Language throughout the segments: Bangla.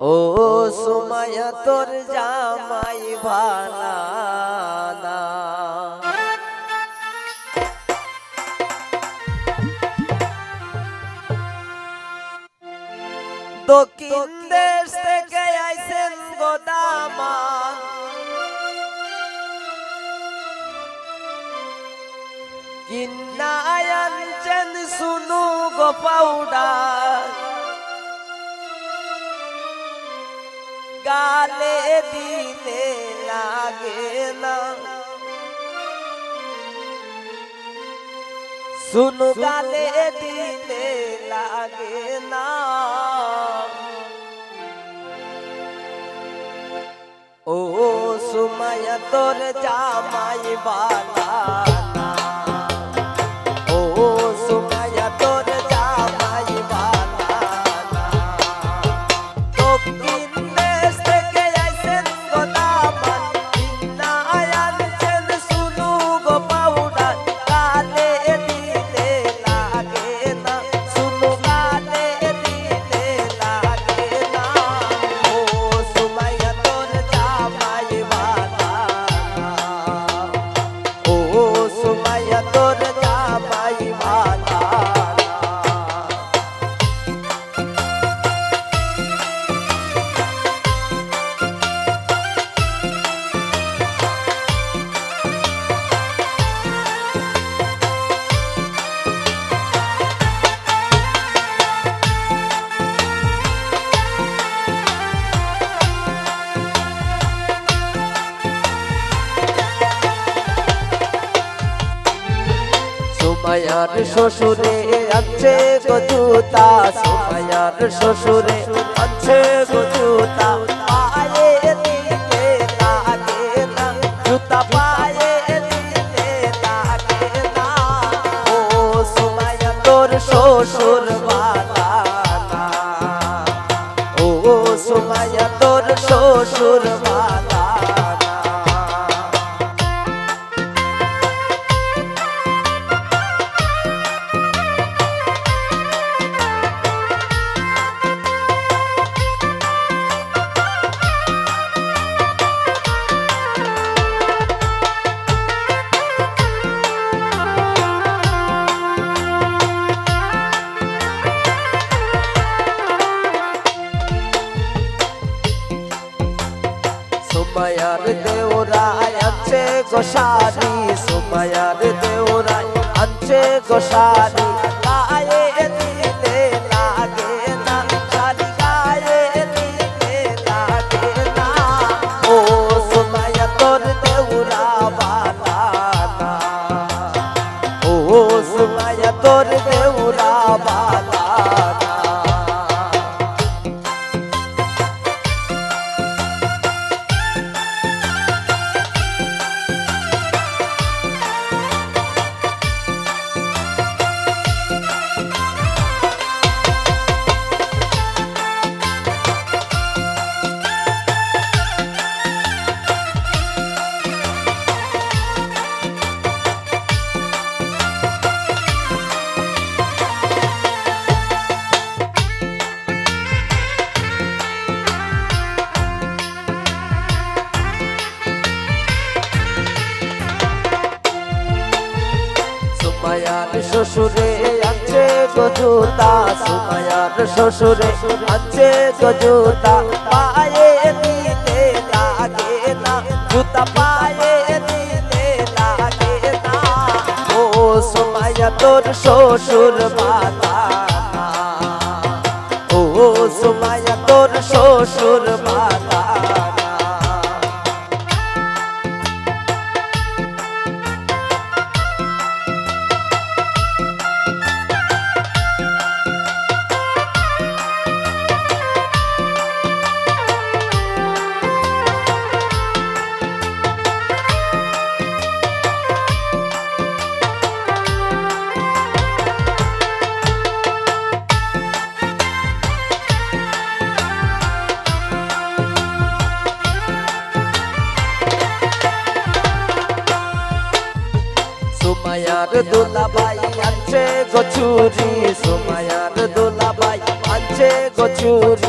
ও সুমায়া তোর জামাই ভালা না দক্ষিণ দেশ থেকে আইসেন গোদামান কিন্না আনছেন শুনু গো পাউডার। দিলে লাগে না শুনু গালে দিলে লাগে না ও সুমায়া তোর জামাই বালা সুমায়ার শ্বশুরে আছে গজুতা সুমায়ার শ্বশুরে আছে গজুতা সুমায়ার দেওরায় আছে গোসারি সুমায়ার দেওরায় আছে গোসারি শ্বশুরে আছে গজুতা পায়ে দিলে লাগে না, জুতা পায়ে দিলে লাগে না। ও তোর শ্বশুর বালা ও তোর শ্বশুর সুমায়ার দোলাবাই আছে গছুরি সুমায়ার দোলাবাই আছে গছুরি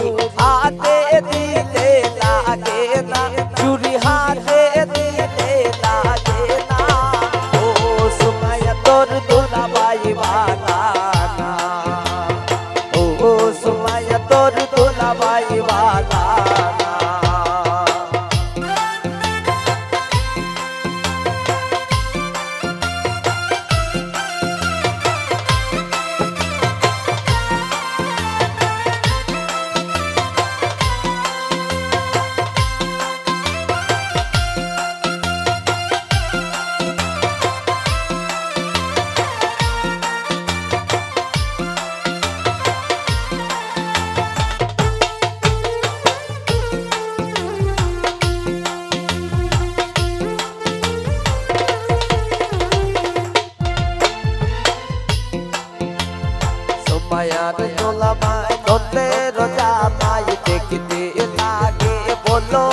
દેખતે લાગે બોલો